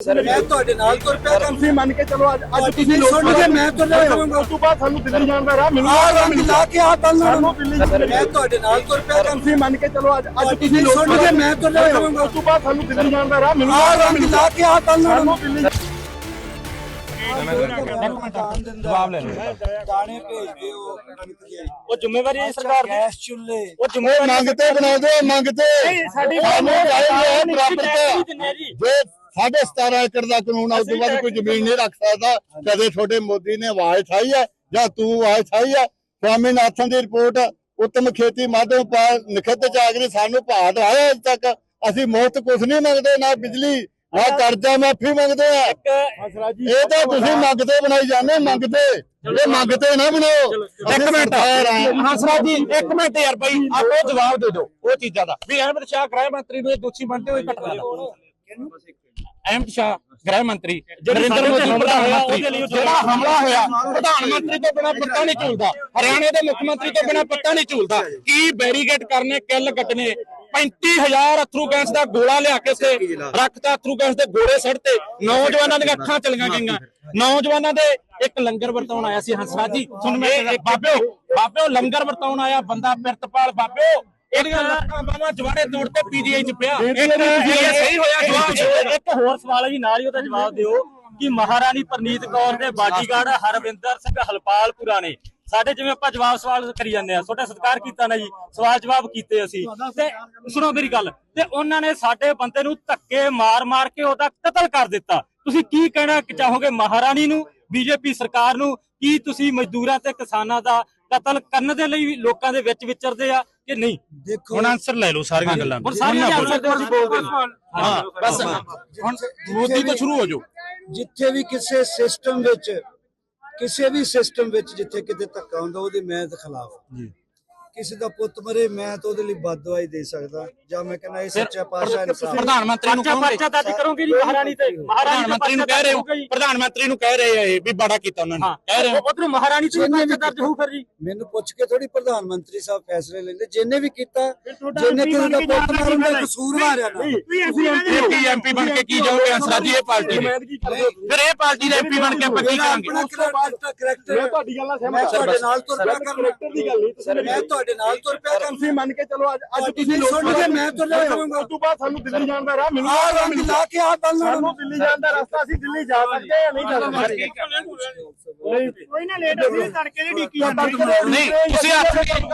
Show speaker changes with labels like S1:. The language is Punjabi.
S1: ਮੈਂ ਤੁਹਾਡੇ ਨਾਲ ਤੁਰ ਪਿਆ ਕੰਮ।
S2: ਤੁਸੀਂ ਮੰਨ ਕੇ ਚਲੋ ਅੱਜ ਅੱਜ
S1: ਤੁਹਾਡੀ
S2: ਤੁਸੀਂ
S1: ਨਹੀਂ ਸੁਣ ਕੇ
S2: ਲੋਕ
S1: ਮੈਂ ਤੁਰ ਜਾਵਾਂਗਾ।
S2: ਉਸ ਤੋਂ ਬਾਅਦ ਸਾਨੂੰ ਦਿੱਲੀ ਜਾਣ ਦਾ ਰਾਹ
S1: ਆ
S2: ਮਿਲੂਗਾ
S1: ਰੰਗ ਲਾ ਕੇ ਆ ਕੱਲ
S2: ਸਾਨੂੰ ਦਿੱਲੀ
S1: ਮੈਂ ਤੁਹਾਡੇ ਨਾਲ ਤੁਰ ਪਿਆ ਕੰਮ।
S2: ਤੁਸੀਂ ਮੰਨ ਕੇ ਚਲੋ ਅੱਜ ਅੱਜ
S1: ਤੁਹਾਡੀ
S2: ਤੁਸੀਂ
S1: ਨਹੀਂ
S2: ਲੋਕ
S1: ਸੁਣ ਕੇ ਮੈਂ ਤੁਰ ਜਾਵਾਂਗਾ।
S2: ਉਸ ਤੋਂ ਬਾਅਦ ਸਾਨੂੰ ਦਿੱਲੀ ਜਾਣ ਦਾ ਰਾਹ ਮਿਲੂਗਾ।
S1: ਆ ਰੰਗ ਲਾ ਕੇ ਆ ਕੱਲ
S2: ਸਾਨੂੰ ਦਿੱਲੀ
S1: ਜਵਾਬ ਲੈ ਲਓ। ਦਾਣੇ ਭੇਜ ਦਿਓ। ਕਣਕ ਦੇ
S3: ਉਹ ਜ਼ਿੰਮੇਵਾਰੀ ਹੈ ਸਰਕਾਰ ਦੀ।
S1: ਗੈਸ ਚੁੱਲ੍ਹੇ।
S3: ਉਹ ਜ਼ਿੰਮੇਵਾਰੀ
S4: ਮੰਗਤੇ ਬਣਾਉਂਦੇ ਮੰਗਤੇ।
S3: ਸਾਡੀ ਦਿੰਦੇ ਜੀ
S4: ਜੇ ਸਾਢੇ 17 ਏਕੜ ਦਾ ਕਾਨੂੰਨ ਆ ਉਸ ਤੋਂ ਬਾਅਦ ਕੋਈ ਜ਼ਮੀਨ ਨਹੀਂ ਰੱਖ ਸਕਦਾ। ਕਦੇ ਛੋਟੇ ਮੋਦੀ ਨੇ ਆਵਾਜ਼ ਠਾਈ ਹੈ ਜਾਂ ਤੂੰ ਆਵਾਜ਼ ਠਾਈ ਹੈ? ਸਵਾਮੀਨਾਥਨ ਦੀ ਰਿਪੋਰਟ ਉੱਤਮ ਖੇਤੀ ਮਾਧਵ ਪਾਲ ਨਖਿੱਤ ਚਾਗਰੀ ਸਾਨੂੰ ਭਾਅ ਦਵਾਇਆ ਅਜੇ ਤੱਕ। ਅਸੀਂ ਮੁਫਤ ਕੁਝ ਨਹੀਂ ਮੰਗਦੇ ਨਾ ਬਿਜਲੀ ਨਾ ਕਰਜ਼ਾ ਮਾਫੀ ਮੰਗਦੇ ਆ।
S2: ਹਸਰਾ
S4: ਇਹ ਤਾਂ ਤੁਸੀਂ ਮੰਗਤੇ ਬਣਾਈ ਜਾਂਦੇ ਮੰਗਤੇ ਇਹ ਮੰਗਤੇ ਨਾ ਬਣਾਓ।
S3: ਇੱਕ ਮਿੰਟ।
S4: ਹਾਂ
S3: ਹੰਸਰਾਜ ਜੀ ਇੱਕ ਮਿੰਟ ਯਾਰ ਬਾਈ ਆਪੋ ਜਵਾਬ ਦੇ ਦਿਓ ਉਹ ਚੀਜ਼ਾਂ ਦਾ। ਵੀ ਅਹਿਮਦ ਸ਼ਾਹ ਗ੍ਰਹਿ ਮੰਤਰੀ ਨੂੰ ਇਹ ਦੋਸ਼ੀ ਬਣਦੇ ਹੋਏ ਘਟਨਾ ਦਾ। ਅਹਿਮਦ ਸ਼ਾਹ ਗ੍ਰਹਿ ਮੰਤਰੀ ਨਰਿੰਦਰ ਮੋਦੀ ਪ੍ਰਧਾਨ ਮੰਤਰੀ ਜਿਹੜਾ ਹਮਲਾ ਹੋਇਆ ਪ੍ਰਧਾਨ ਮੰਤਰੀ ਤੋਂ ਬਿਨਾ ਪੱਤਾ ਨਹੀਂ ਝੂਲਦਾ ਹਰਿਆਣੇ ਦੇ ਮੁੱਖ ਮੰਤਰੀ ਤੋਂ ਬਿਨਾ ਪੱਤਾ ਨਹੀਂ ਝੂਲਦਾ ਕੀ ਬੈਰੀਗੇਡ ਕਰਨੇ ਕਿੱਲ ਕੱਟਨੇ 35000 ਅਥਰੂ ਗੈਸ ਦਾ ਗੋਲਾ ਲਿਆ ਕੇ ਸੇ ਰੱਖਤਾ ਅਥਰੂ ਗੈਸ ਦੇ ਗੋਲੇ ਸੜਤੇ ਨੌਜਵਾਨਾਂ ਦੀਆਂ ਅੱਖਾਂ ਚਲੀਆਂ ਗਈਆਂ। ਨੌਜਵਾਨਾਂ ਦੇ ਇੱਕ ਲੰਗਰ ਵਰਤਾਉਣ ਆਇਆ ਸੀ ਹੰਸਰਾਜ ਜੀ ਸੁਣ ਮੈਂ ਬਾਬਿਓ ਬਾਬਿਓ ਲੰਗਰ ਵਰਤਾਉਣ ਆਇਆ ਬੰਦਾ ਪਿਰਤਪਾਲ ਬਾਬਿਓ। ਇਹਦੀਆਂ ਲੱਤਾਂ ਬਾਹਾਂ ਜਵਾੜੇ ਤੋੜ ਕੇ ਪੀਜੀਆਈ ਚ ਪਿਆ। ਇੱਕ ਇਹ ਸਹੀ ਹੋਇਆ ਜਵਾਬ ਦਿਓ
S5: ਇੱਕ ਹੋਰ ਸਵਾਲ ਹੈ ਜੀ ਨਾਲ ਹੀ ਉਹਦਾ ਜਵਾਬ ਦਿਓ ਕਿ ਮਹਾਰਾਣੀ ਪ੍ਰਨੀਤ ਕੌਰ ਦੇ ਬਾਡੀਗਾਰਡ ਹਰਵਿੰਦਰ ਸਿੰਘ ਹਲਪਾਲਪੁਰਾ ਨੇ। ਸਾਡੇ ਜਿਵੇਂ ਆਪਾਂ ਜਵਾਬ ਸਵਾਲ ਕਰੀ ਜਾਂਦੇ ਆ ਤੁਹਾਡਾ ਸਤਿਕਾਰ ਕੀਤਾ ਨਾ ਜੀ ਸਵਾਲ ਜਵਾਬ ਕੀਤੇ ਅਸੀਂ। ਤੇ ਸੁਣੋ ਮੇਰੀ ਗੱਲ ਤੇ ਉਹਨਾਂ ਨੇ ਸਾਡੇ ਬੰਦੇ ਨੂੰ ਧੱਕੇ ਮਾਰ-ਮਾਰ ਕੇ ਉਹਦਾ ਕਤਲ ਕਰ ਦਿੱਤਾ। ਤੁਸੀਂ ਕੀ ਕਹਿਣਾ ਚਾਹੋਗੇ ਮਹਾਰਾਣੀ ਨੂੰ ਬੀਜੇਪੀ ਸਰਕਾਰ ਨੂੰ? ਕੀ ਤੁਸੀਂ ਮਜ਼ਦੂਰਾਂ ਤੇ ਕਿਸਾਨਾਂ ਦਾ ਕਤਲ ਕਰਨ ਦੇ ਲਈ ਵੀ ਲੋਕਾਂ ਦੇ ਵਿੱਚ ਵਿਚਰਦੇ ਆ ਕਿ ਨਹੀਂ?
S1: ਦੇਖੋ
S3: ਹੁਣ ਆਨਸਰ ਲੈ ਲਓ ਸਾਰੀਆਂ ਗੱਲਾਂ
S5: ਹੁਣ ਸਾਰੀਆਂ ਦੇ ਆਨਸਰ ਅਸੀਂ ਬੋਲਦੇ
S3: ਹਾਂ। ਬਸ। ਹੁਣ ਮੋਦੀ ਤੋਂ ਸ਼ੁਰੂ ਹੋ ਜਾਓ।
S1: ਜਿੱਥੇ ਵੀ ਕਿਸੇ ਸਿਸਟਮ ਵਿੱਚ ਕਿਸੇ ਵੀ ਸਿਸਟਮ ਵਿੱਚ ਜਿੱਥੇ ਕਿਤੇ ਧੱਕਾ ਹੁੰਦਾ ਉਹਦੇ ਮੈਂ ਤੇ ਖਿਲਾਫ ਜੀ। ਕਿਸੇ ਦਾ ਪੁੱਤ ਮਰੇ ਮੈਂ ਤਾਂ ਉਹਦੇ ਲਈ ਬਦਦੁਆਈ ਦੇ ਸਕਦਾ। ਜਾਂ ਮੈਂ ਕਹਿੰਦਾ ਇਹ ਸੱਚਾ ਪਾਤਸ਼ਾਹ ਇਨਸਾਫ।
S3: ਪ੍ਰਧਾਨ ਮੰਤਰੀ ਨੂੰ ਕਹੋਗੇ?
S5: ਪਰਚਾ ਦਰਜ ਕਰੋਗੇ ਜੀ ਮਹਾਰਾਣੀ ਤੇ
S3: ਪ੍ਰਧਾਨ ਮੰਤਰੀ ਨੂੰ ਕਹਿ ਰਹੇ ਹੋ। ਪ੍ਰਧਾਨ ਮੰਤਰੀ ਨੂੰ ਕਹਿ ਰਹੇ ਆ ਇਹ ਵੀ ਬੜਾ ਕੀਤਾ ਉਹਨਾਂ ਨੇ। ਕਹਿ ਰਹੇ ਹੋ।
S5: ਉਧਰੋਂ ਮਹਾਰਾਣੀ ਤੇ ਪਰਚਾ ਦਰਜ ਹੋਊ ਫਿਰ ਜੀ।
S1: ਮੈਨੂੰ ਪੁੱਛ ਕੇ ਥੋੜੀ ਪ੍ਰਧਾਨ ਮੰਤਰੀ ਸਾਹਿਬ ਫੈਸਲੇ ਲੈਂਦੇ। ਜਿਹਨੇ ਵੀ ਕੀਤਾ ਜਿਹਨੇ ਕਿਸੇ ਦਾ ਪੁੱਤ ਮਾਰਨ ਦਾ ਕਸੂਰ ਮਾਰਿਆ ਨਾ।
S3: ਐਮਪੀ ਐਮਪੀ ਬਣ ਕੇ ਕੀ ਜਾਓਗੇ? ਅੰਸਰਾ ਜੀ ਇਹ ਪਾਰਟੀ ਦੇ। ਫਿਰ ਇਹ ਪਾਰਟੀ ਦੇ ਐਮਪੀ ਬਣ ਕੇ ਆਪਾਂ ਕੀ ਕਰਾਂਗੇ?
S2: ਮੈਂ ਤੁਹਾਡੀ ਗੱਲ ਨਾਲ
S1: ਮੈਂ
S2: ਸਹਿਮਤ
S1: ਤੁਹਾਡੇ ਨਾਲ ਤੁਰ ਪਿਆ
S2: ਕਰੈਕਟਰ ਦੀ ਗੱਲ ਨਹੀਂ ਤੁਸੀਂ
S1: ਮੈਂ ਤੁਹਾਡੇ ਨਾਲ ਤੁਰ ਪਿਆ ਕੰਮ
S2: ਤੁਸੀਂ ਮੰਨ ਕੇ ਚਲੋ ਅੱਜ ਅੱਜ
S1: ਤੁਹਾਡੀ
S2: ਤੁਸੀਂ ਲੋਕ
S1: ਸੁਣ ਕੇ ਮੈਂ ਤੁਰ ਜਾਵਾਂਗਾ।
S2: ਉਸ ਤੋਂ ਬਾਅਦ ਸਾਨੂੰ ਦਿੱਲੀ ਜਾਣ ਦਾ ਰਾਹ
S1: ਆ
S2: ਮਿਲੂਗਾ
S1: ਰੰਗ ਲਾ ਕੇ ਆ ਕੱਲ
S2: ਸਾਨੂੰ ਦਿੱਲੀ ਜਾਣ ਦਾ ਰਸਤਾ ਅਸੀਂ ਦਿੱਲੀ ਜਾ ਸਕਦੇ ਜਾਂ ਨਹੀਂ ਜਾ ਸਕਦੇ।
S5: ਕੋਈ ਨਾ ਲੇਟ ਗਈ ਤੜਕੇ ਦੀ ਡੀਕੀ
S3: ਨਹੀਂ ਤੁਸੀਂ ਹੱਥ